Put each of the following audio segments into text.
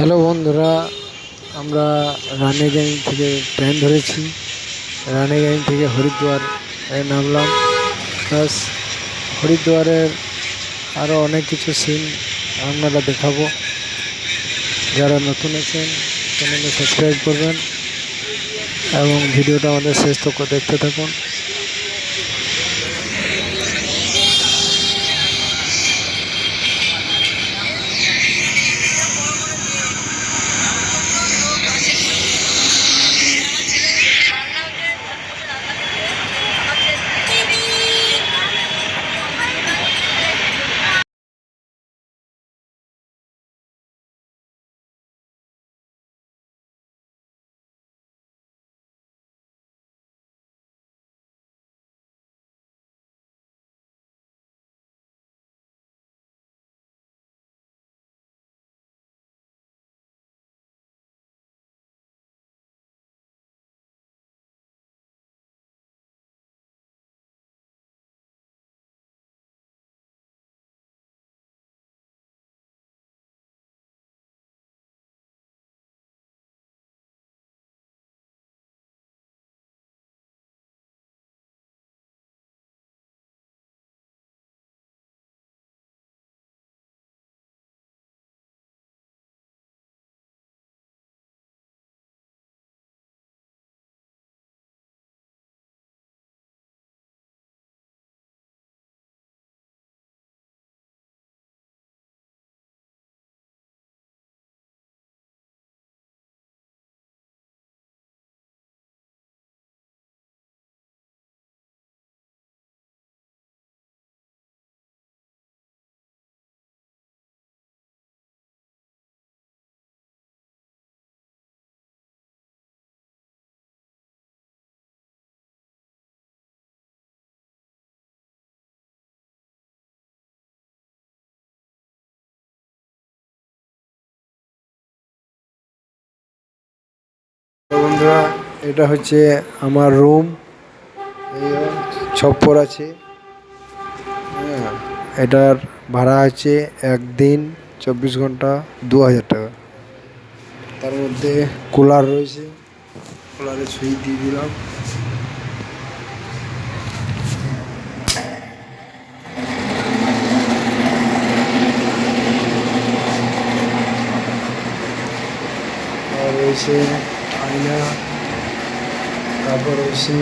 Hello বন্ধুরা, আমরা রানীগঞ্জ থেকে ট্রেন ধরেছি। রানীগঞ্জ থেকে হরিদ্বার নামলাম। প্লাস হরিদ্বারের আরও অনেক কিছু সিন আপনারা দেখাবো। যারা নতুন আছেন চ্যানেলে সাবস্ক্রাইব করবেন এবং ভিডিওটা আমাদের শেষ তক দেখতে থাকুন। বন্ধুরা, এটা হচ্ছে আমার রুম ছপ্পর আছে। হ্যাঁ এটার ভাড়া আছে একদিন চব্বিশ ঘণ্টা দু হাজার টাকা। তার মধ্যে কুলার রয়েছে। কুলারে সুইচ দিয়ে দিলাম। রয়েছে আয়না তারপর রয়েছে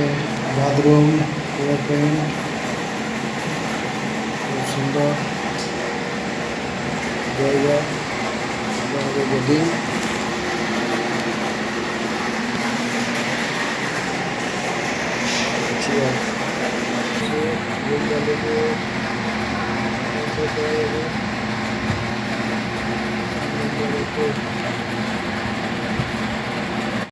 বাথরুম ওপেন খুব সুন্দর। জায়গা আমাদের বেডিং চেয়ার